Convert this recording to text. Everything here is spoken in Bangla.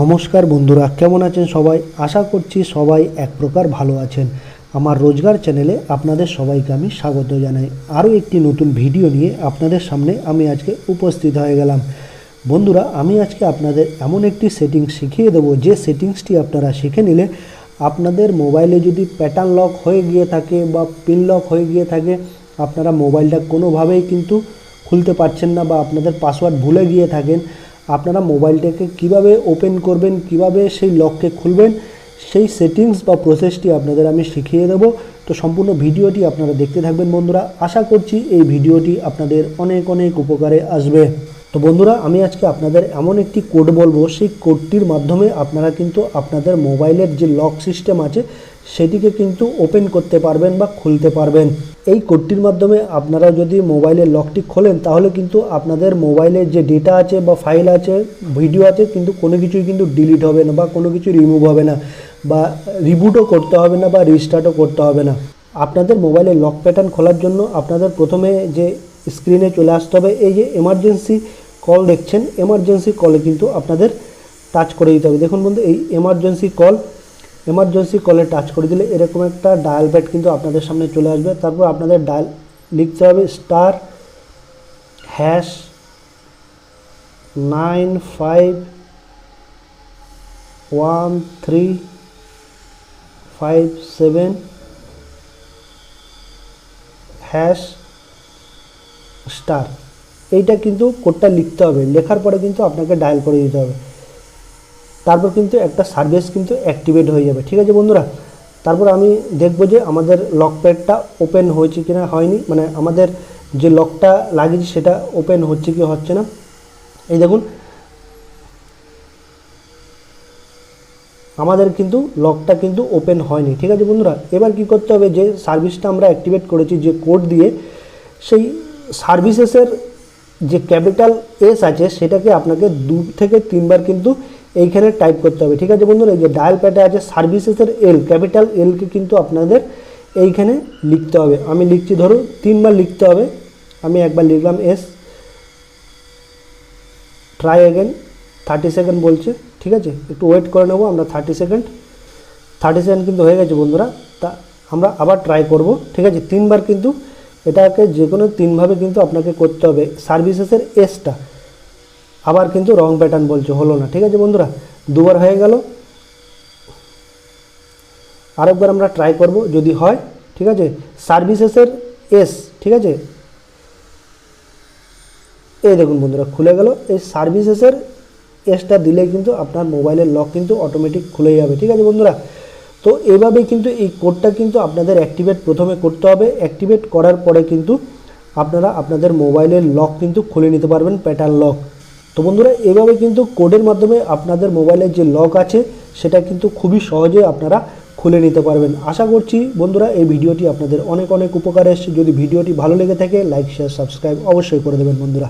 নমস্কার বন্ধুরা, কেমন আছেন সবাই? আশা করছি সবাই এক প্রকার ভালো আছেন। আমার রোজগার চ্যানেলে আপনাদের সবাইকে আমি স্বাগত জানাই। আরও একটি নতুন ভিডিও নিয়ে আপনাদের সামনে আমি আজকে উপস্থিত হয়ে গেলাম। বন্ধুরা, আমি আজকে আপনাদের এমন একটি সেটিংস শিখিয়ে দেবো। যে সেটিংসটি আপনারা শিখে নিলে আপনাদের মোবাইলে যদি প্যাটার্ন লক হয়ে গিয়ে থাকে বা পিন লক হয়ে গিয়ে থাকে, আপনারা মোবাইলটা কোনোভাবেই কিন্তু খুলতে পারছেন না বা আপনাদের পাসওয়ার্ড ভুলে গিয়ে থাকেন। আপনারা মোবাইলটাকে কীভাবে ওপেন করবেন, কীভাবে সেই লককে খুলবেন, সেই সেটিংস বা প্রসেসটি আপনাদের আমি শিখিয়ে দেবো। তো সম্পূর্ণ ভিডিওটি আপনারা দেখতে থাকবেন বন্ধুরা। আশা করছি এই ভিডিওটি আপনাদের অনেক অনেক উপকারে আসবে। তো বন্ধুরা, আমি আজকে আপনাদের এমন একটি কোড বলব। সেই কোডটির মাধ্যমে আপনারা কিন্তু আপনাদের মোবাইলের যে লক সিস্টেম আছে সেটিকে কিন্তু ওপেন করতে পারবেন বা খুলতে পারবেন। এই কোডটির মাধ্যমে আপনারা যদি মোবাইলের লকটি খোলেন, তাহলে কিন্তু আপনাদের মোবাইলের যে ডেটা আছে বা ফাইল আছে ভিডিও আছে, কিন্তু কোনো কিছুই কিন্তু ডিলিট হবে না বা কোনো কিছু রিমুভ হবে না বা রিবুটও করতে হবে না বা রিস্টার্টও করতে হবে না। আপনাদের মোবাইলের লক প্যাটার্ন খোলার জন্য আপনাদের প্রথমে যে স্ক্রিনে চলে আসতে হবে, এই যে এমার্জেন্সি কল দেখছেন এমার্জেন্সি কলে কিন্তু আপনাদের টাচ করে দিতে হবে। দেখুন বন্ধু, এই এমার্জেন্সি কল এমার্জেন্সি কলে টাচ করে দিলে এরকম একটা ডায়াল প্যাড কিন্তু আপনাদের সামনে চলে আসবে। তারপর আপনাদের ডায়াল লিখতে হবে star hash nine five one three five seven hash star এইটা কিন্তু কোডটা লিখতে হবে। লেখার পরে কিন্তু আপনাকে ডায়াল করে দিতে হবে। তারপর কিন্তু একটা সার্ভিস কিন্তু অ্যাক্টিভেট হয়ে যাবে। ঠিক আছে বন্ধুরা? তারপর আমি দেখব যে আমাদের লক প্যাডটা ওপেন হয়েছে কি না হয়নি। মানে আমাদের যে লকটা লাগিয়েছি সেটা ওপেন হচ্ছে কি হচ্ছে না? এই দেখুন। আমাদের কিন্তু লকটা কিন্তু ওপেন হয়নি। ঠিক আছে বন্ধুরা? এবার কি করতে হবে? যে সার্ভিসটা আমরা অ্যাক্টিভেট করেছি, যে কোড দিয়ে, সেই সার্ভিসেসের যে ক্যাপিটাল এস আছে, সেটাকে আপনাকে দু থেকে তিনবার কিন্তু এইখানে টাইপ করতে হবে, ঠিক আছে বন্ধুরা? এই যে ডায়াল প্যাডে আছে সার্ভিসেসের এল ক্যাপিটাল এলকে কিন্তু আপনাদের এইখানে লিখতে হবে। আমি লিখছি ধরুন, তিনবার লিখতে হবে। আমি একবার লিখলাম এস ট্রাই অ্যাগেন থার্টি সেকেন্ড বলছে, ঠিক আছে? একটু ওয়েট করে নেব, আমরা থার্টি সেকেন্ড থার্টি সেকেন্ড কিন্তু হয়ে গেছে বন্ধুরা, তা আমরা আবার ট্রাই করব, ঠিক আছে? তিনবার কিন্তু এটাকে যে কোনো তিনভাবে কিন্তু আপনাকে করতে হবে। সার্ভিসেসের এসটা আবার কিন্তু রং প্যাটার্ন বলছে, হলো না। ঠিক আছে বন্ধুরা, দুবার হয়ে গেল। আরেকবার আমরা ট্রাই করব, যদি হয়, ঠিক আছে? সার্ভিসেসের এস ঠিক আছে? এই দেখুন বন্ধুরা, খুলে গেল। এই সার্ভিসেসের এসটা দিলে কিন্তু আপনার মোবাইলের লক কিন্তু অটোমেটিক খুলে যাবে, ঠিক আছে বন্ধুরা? তো এভাবে কিন্তু এই কোডটা কিন্তু আপনাদের অ্যাক্টিভেট প্রথমে করতে হবে। অ্যাক্টিভেট করার পরে কিন্তু আপনারা আপনাদের মোবাইলের লক কিন্তু খুলে নিতে পারবেন প্যাটার্ন লক তো বন্ধুরা, এভাবে কিন্তু কোডের মাধ্যমে আপনাদের মোবাইলের যে লক আছে, সেটা কিন্তু খুবই সহজে আপনারা খুলে নিতে পারবেন। আশা করছি বন্ধুরা, এই ভিডিওটি আপনাদের অনেক অনেক উপকার এসছে। যদি ভিডিওটি ভালো লেগে থাকে লাইক শেয়ার সাবস্ক্রাইব অবশ্যই করে দেবেন বন্ধুরা।